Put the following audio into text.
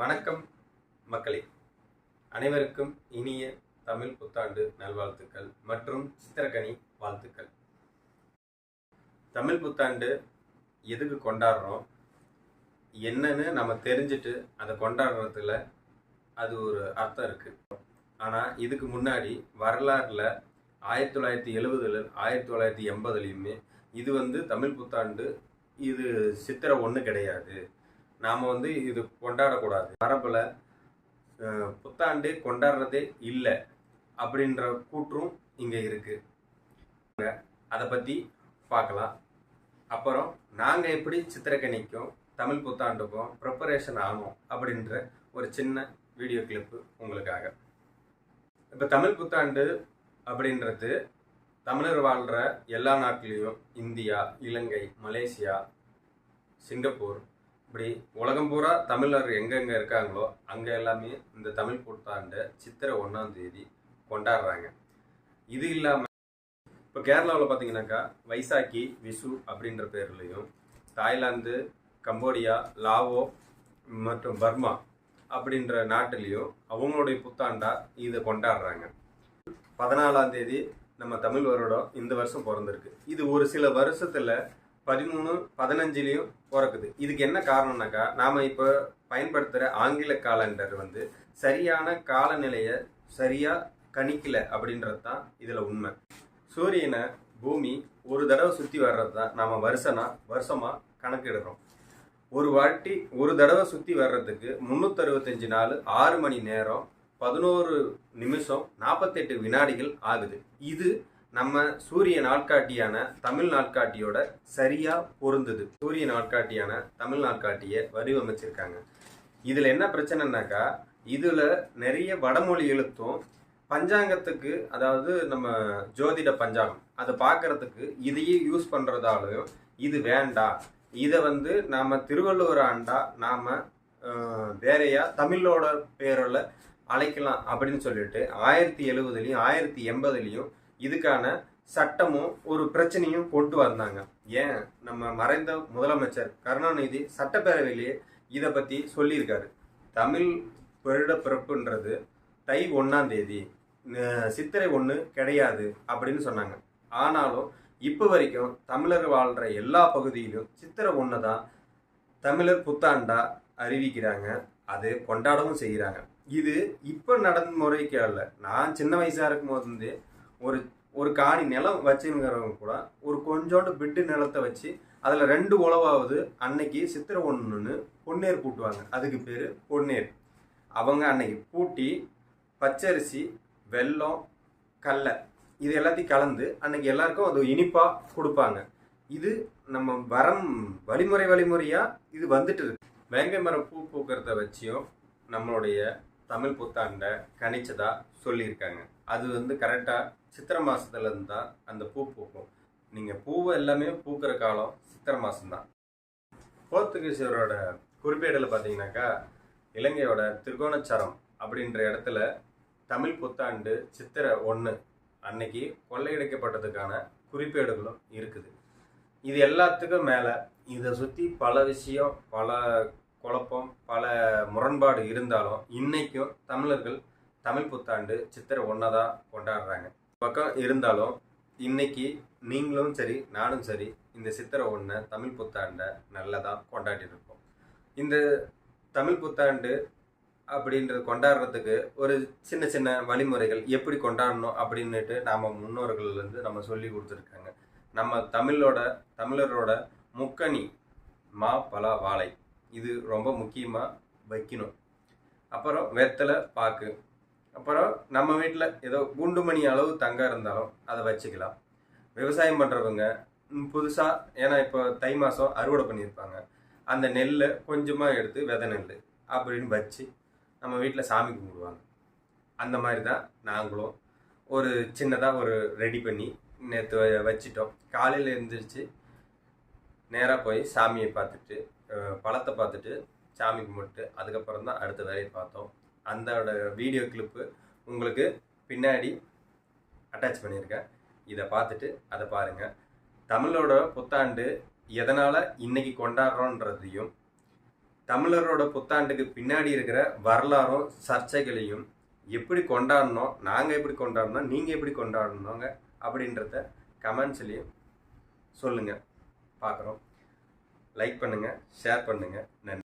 வணக்கம் மக்களே. அனைவருக்கும் இனிய தமிழ் புத்தாண்டு நல்வாழ்த்துக்கள் மற்றும் சித்திரக்கனி வாழ்த்துக்கள். தமிழ் புத்தாண்டு எதுக்கு கொண்டாடுறோம்? என்னன்னு நம்ம தெரிஞ்சுட்டு அதை கொண்டாடுறதுல அது ஒரு அர்த்தம் இருக்குது ஆனால் இதுக்கு முன்னாடி வரலாறில் ஆயிரத்தி தொள்ளாயிரத்தி எழுபதுல ஆயிரத்தி தொள்ளாயிரத்தி எண்பதுலையுமே இது வந்து தமிழ் புத்தாண்டு இது சித்திரை ஒன்று கிடையாது. நாம் வந்து இது கொண்டாடக்கூடாது. மரபில் புத்தாண்டு கொண்டாடுறதே இல்லை அப்படின்ற கூற்றும் இங்கே இருக்குது அதை பற்றி பார்க்கலாம் அப்புறம் நாங்கள் எப்படி சித்திரக்கணிக்கும் தமிழ் புத்தாண்டுக்கும் ப்ரிப்பரேஷன் ஆகும் அப்படின்ற ஒரு சின்ன வீடியோ கிளிப்பு உங்களுக்காக. இப்போ தமிழ் புத்தாண்டு அப்படின்றது தமிழர் வாழ்கிற எல்லா நாட்டிலையும் இந்தியா இலங்கை மலேசியா சிங்கப்பூர் இப்படி உலகம் பூரா தமிழர் எங்கெங்க இருக்காங்களோ அங்கே எல்லாமே இந்த தமிழ் புத்தாண்டை சித்திரை ஒன்றாம் தேதி கொண்டாடுறாங்க. இது இல்லாமல் இப்போ கேரளாவில் பார்த்தீங்கன்னாக்கா வைசாக்கி விசு அப்படின்ற பேர்லையும் தாய்லாந்து கம்போடியா லாவோ மற்றும் பர்மா அப்படின்ற நாட்டிலையும் அவங்களுடைய புத்தாண்டா இதை கொண்டாடுறாங்க. பதினாலாம் தேதி நம்ம தமிழ் வருடம் இந்த வருஷம் பிறந்திருக்கு. இது ஒரு சில வருஷத்தில் பதிமூணு பதினஞ்சுலேயும் பிறக்குது. இதுக்கு என்ன காரணம்னாக்கா நாம் இப்போ பயன்படுத்துகிற ஆங்கில காலண்டர் வந்து சரியான காலநிலையை சரியாக கணிக்கல அப்படின்றது தான் இதில் உண்மை. சூரியனை பூமி ஒரு தடவை சுற்றி வர்றது தான் நாம் வருஷனா வருஷமாக கணக்கிடுறோம். ஒரு வாட்டி ஒரு தடவை சுற்றி வர்றதுக்கு முந்நூற்றறுபத்தஞ்சு நாள் ஆறு மணி நேரம் பதினோரு நிமிஷம் நாற்பத்தெட்டு வினாடிகள் ஆகுது. இது நம்ம சூரிய நாட்காட்டியான தமிழ் நாட்காட்டியோட சரியா பொருந்தது. சூரிய நாட்காட்டியான தமிழ் நாட்காட்டியை வடிவமைச்சிருக்காங்க. இதுல என்ன பிரச்சனைனாக்கா இதுல நிறைய வடமொழி எழுத்தும் பஞ்சாங்கத்துக்கு அதாவது நம்ம ஜோதிட பஞ்சாங்கம் அதை பார்க்கறதுக்கு இதையே யூஸ் பண்ணுறதாலையும் இது வேண்டாம் இதை வந்து நாம திருவள்ளுவர் ஆண்டா நாம வேறையா தமிழோட பேரில் அழைக்கலாம் அப்படின்னு சொல்லிட்டு ஆயிரத்தி எழுபதுலையும் ஆயிரத்தி எண்பதுலையும் இதுக்கான சட்டமும் ஒரு பிரச்சனையும் கொண்டு வந்தாங்க. ஏன்? நம்ம மறைந்த முதலமைச்சர் கருணாநிதி சட்டப்பேரவையிலேயே இதை பற்றி சொல்லியிருக்காரு. தமிழ் வருட பிறப்புன்றது தை ஒன்றாம் தேதி. சித்திரை ஒன்று கிடையாது அப்படின்னு சொன்னாங்க. ஆனாலும் இப்போ வரைக்கும் தமிழர் வாழ்கிற எல்லா பகுதியிலும் சித்திரை ஒன்று தான் தமிழர் புத்தாண்டா அறிவிக்கிறாங்க. அது கொண்டாடவும் செய்கிறாங்க. இது இப்போ நடந்த முறைக்கு அல்ல. நான் சின்ன வயசாக இருக்கும் போது ஒரு ஒரு காணி நிலம் வச்சுங்கிறவங்க கூட ஒரு கொஞ்சோண்டு பிட்டு நிலத்தை வச்சு அதில் ரெண்டு உழவாவது அன்னைக்கு சித்திரை ஒன்றுன்னு பொன்னேர் பூட்டுவாங்க அதுக்கு பேர் பொன்னேர். அவங்க அன்னைக்கு பூட்டி பச்சரிசி வெல்லம் கடலை இது எல்லாத்தையும் கலந்து அன்னைக்கு எல்லாருக்கும் அது இனிப்பாக கொடுப்பாங்க. இது நம்ம வரம் வழிமுறை வழிமுறையாக இது வந்துட்டு இருக்கு. வேங்கை மரம் பூ பூக்கிறத வச்சியும் நம்மளுடைய தமிழ் புத்தாண்டை கணிச்சதா சொல்லியிருக்காங்க. அது வந்து கரெக்டாக சித்திரை மாசத்துலேருந்து தான் அந்த பூ பூக்கும். நீங்கள் பூவை எல்லாமே பூக்கிற காலம் சித்திரை மாதம்தான் போர்த்துகீசியரோட குறிப்பேடில் பார்த்தீங்கன்னாக்கா இலங்கையோட திருகோணச்சரம் அப்படின்ற இடத்துல தமிழ் புத்தாண்டு சித்திரை ஒன்று அன்னைக்கு கொள்ளையடிக்கப்பட்டதுக்கான குறிப்பேடுகளும் இருக்குது. இது எல்லாத்துக்கும் மேலே இதை சுற்றி பல விஷயம் பல குழப்பம் பல முரண்பாடு இருந்தாலும் இன்னைக்கும் தமிழர்கள் தமிழ் புத்தாண்டு சித்திரை ஒன்றா தான் கொண்டாடுறாங்க. பக்கம் இருந்தாலும் இன்னைக்கு நீங்களும் சரி நானும் சரி இந்த சித்திரை ஒன்றை தமிழ் புத்தாண்டை நல்லதாக கொண்டாடிட்டு இந்த தமிழ் புத்தாண்டு அப்படின்றது கொண்டாடுறதுக்கு ஒரு சின்ன சின்ன வழிமுறைகள் எப்படி கொண்டாடணும் அப்படின்னுட்டு நாம் முன்னோர்கள்லேருந்து நம்ம சொல்லி கொடுத்துருக்காங்க. நம்ம தமிழோட தமிழரோட முக்கணி மா பலா வாழை. இது ரொம்ப முக்கியமாக வைக்கணும். அப்புறம் வெத்தலை பாக்கு. அப்புறம் நம்ம வீட்டில் ஏதோ குண்டுமணி அளவு தங்கம் இருந்தாலும் அதை வச்சுக்கலாம். விவசாயம் பண்ணுறவங்க புதுசாக ஏன்னா இப்போ தை மாதம் அறுவடை பண்ணியிருப்பாங்க. அந்த நெல்லை கொஞ்சமாக எடுத்து வித நெல் அப்படின்னு வச்சு நம்ம வீட்டில் சாமி கும்பிடுவாங்க. அந்த மாதிரி தான் நாங்களும் ஒரு சின்னதாக ஒரு ரெடி பண்ணி நேற்று வச்சிட்டோம். காலையில் எழுந்திரிச்சு நேராக போய் சாமியை பார்த்துட்டு பழத்தை பார்த்துட்டு சாமி கும்பிட்டு அதுக்கப்புறம் தான் அடுத்த வேலையை பார்த்தோம். அந்தோட வீடியோ கிளிப்பு உங்களுக்கு பின்னாடி அட்டாச் பண்ணியிருக்கேன். இதை பார்த்துட்டு அதை பாருங்கள் தமிழோட புத்தாண்டு எதனால் இன்னைக்கு கொண்டாடுறோன்றதையும் தமிழரோட புத்தாண்டுக்கு பின்னாடி இருக்கிற வரலாறும் சர்ச்சைகளையும் எப்படி கொண்டாடணும் நாங்கள் எப்படி கொண்டாடணும் நீங்கள் எப்படி கொண்டாடணுங்க அப்படின்றத கமெண்ட்ஸ்லேயும் சொல்லுங்கள் பார்க்குறோம். லைக் பண்ணுங்கள் ஷேர் பண்ணுங்கள் நன்றி.